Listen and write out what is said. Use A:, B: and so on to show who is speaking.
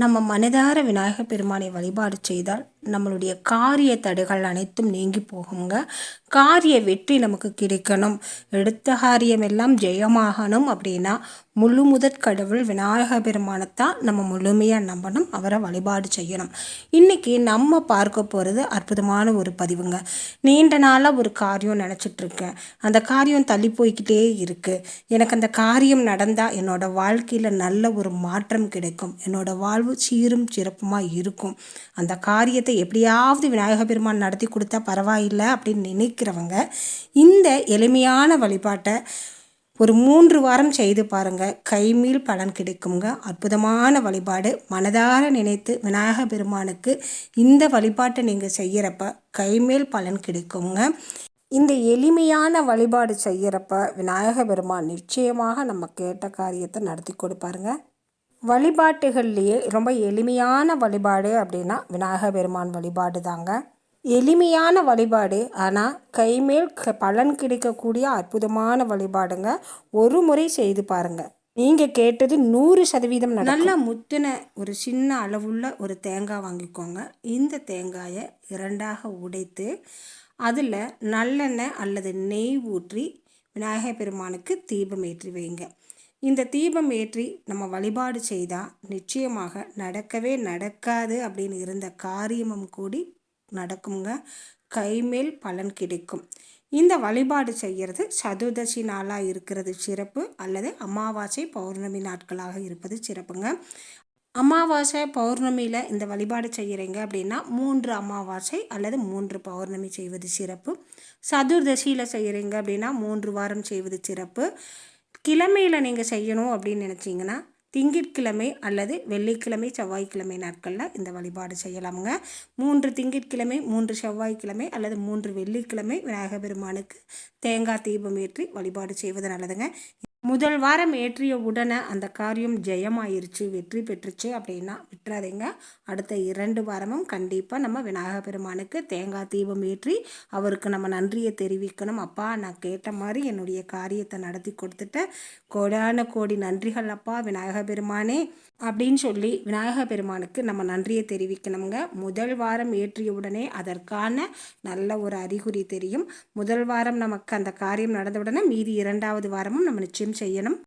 A: நம்ம மனதார விநாயகர் பெருமானை வழிபாடு செய்தால் நம்மளுடைய காரிய தடைகள் அனைத்தும் நீங்கி போகுங்க. காரிய வெற்றி நமக்கு கிடைக்கணும். எடுத்த காரியம் எல்லாம் ஜெயமாகணும் அப்படின்னா முழு முதற் கடவுள் விநாயக பெருமானத்தான் நம்ம முழுமையாக நம்பணும் அவரை வழிபாடு செய்யணும். இன்றைக்கி நம்ம பார்க்க போகிறது அற்புதமான ஒரு பதிவுங்க. நீண்ட நாளாக ஒரு காரியம் நினச்சிட்ருக்கேன் அந்த காரியம் தள்ளி போய்கிட்டே இருக்குது எனக்கு அந்த காரியம் நடந்தால் என்னோடய வாழ்க்கையில் நல்ல ஒரு மாற்றம் கிடைக்கும். என்னோடய வாழ்வு சீரும் சிறப்புமாக இருக்கும். அந்த காரியத்தை எப்படியாவது விநாயக பெருமான் நடத்தி கொடுத்தா பரவாயில்லை அப்படின்னு நினைக்கிறவங்க இந்த எளிமையான வழிபாட்டை ஒரு மூன்று வாரம் செய்து பாருங்கள் கைமீள் பலன் கிடைக்குங்க. அற்புதமான வழிபாடு. மனதார நினைத்து விநாயக பெருமானுக்கு இந்த வழிபாட்டை நீங்கள் செய்கிறப்ப கைமேல் பலன் கிடைக்குங்க. இந்த எளிமையான வழிபாடு செய்கிறப்ப விநாயக பெருமான் நிச்சயமாக நம்ம கேட்ட காரியத்தை நடத்தி கொடுப்பாருங்க. வழிபாட்டுகள்லேயே ரொம்ப எளிமையான வழிபாடு அப்படின்னா விநாயக பெருமான் வழிபாடு தாங்க. எளிமையான வழிபாடு. ஆனால் கைமேல் க பலன் கிடைக்கக்கூடிய அற்புதமான வழிபாடுங்க. ஒரு முறை செய்து பாருங்கள் நீங்கள் கேட்டது நூறு சதவீதம் நல்லா முத்தின ஒரு சின்ன அளவுள்ள ஒரு தேங்காய் வாங்கிக்கோங்க. இந்த தேங்காயை இரண்டாக உடைத்து அதில் நல்லெண்ணெய் அல்லது நெய் ஊற்றி விநாயகர் பெருமானுக்கு தீபம் ஏற்றி வைங்க. இந்த தீபம் ஏற்றி நம்ம வழிபாடு செய்தால் நிச்சயமாக நடக்கவே நடக்காது அப்படின்னு இருந்த காரியமும் கூடி நடக்குங்க கைமேல் பலன் கிடைக்கும். இந்த வழிபாடு செய்கிறது சதுர்தசி நாளாக இருக்கிறது சிறப்பு அல்லது அமாவாசை பௌர்ணமி நாட்களாக இருப்பது சிறப்புங்க. அமாவாசை பௌர்ணமியில் இந்த வழிபாடு செய்கிறீங்க அப்படின்னா மூன்று அமாவாசை அல்லது மூன்று பௌர்ணமி செய்வது சிறப்பு. சதுர்தசியில் செய்கிறீங்க அப்படின்னா மூன்று வாரம் செய்வது சிறப்பு. கிழமையில் நீங்கள் செய்யணும் அப்படின்னு நினச்சிங்கன்னா திங்கட்கிழமை அல்லது வெள்ளிக்கிழமை செவ்வாய்க்கிழமை நாட்களில் இந்த வழிபாடு செய்யலாமுங்க. மூன்று திங்கட்கிழமை மூன்று செவ்வாய்க்கிழமை அல்லது மூன்று வெள்ளிக்கிழமை விநாயகர் பெருமானுக்கு தேங்காய் தீபம் ஏற்றி வழிபாடு செய்வது நல்லதுங்க. முதல் வாரம் ஏற்றிய உடனே அந்த காரியம் ஜெயமாயிருச்சு வெற்றி பெற்றுச்சு அப்படின்னா விட்டுறாதீங்க. அடுத்த இரண்டு வாரமும் கண்டிப்பாக நம்ம விநாயகர் பெருமானுக்கு தேங்காய் தீபம் ஏற்றி அவருக்கு நம்ம நன்றியை தெரிவிக்கணும். அப்பா நான் கேட்ட மாதிரி என்னுடைய காரியத்தை நடத்தி கொடுத்துட்டேன் கோடான கோடி நன்றிகள் அப்பா விநாயகர் பெருமானே அப்படின்னு சொல்லி விநாயகர் பெருமானுக்கு நம்ம நன்றியை தெரிவிக்கணுங்க முதல் வாரம் ஏற்றிய உடனே அதற்கான நல்ல ஒரு அறிகுறி தெரியும். முதல் வாரம் நமக்கு அந்த காரியம் நடந்த உடனே மீதி இரண்டாவது வாரமும் நம்ம நிச்சயம் செய்யணும்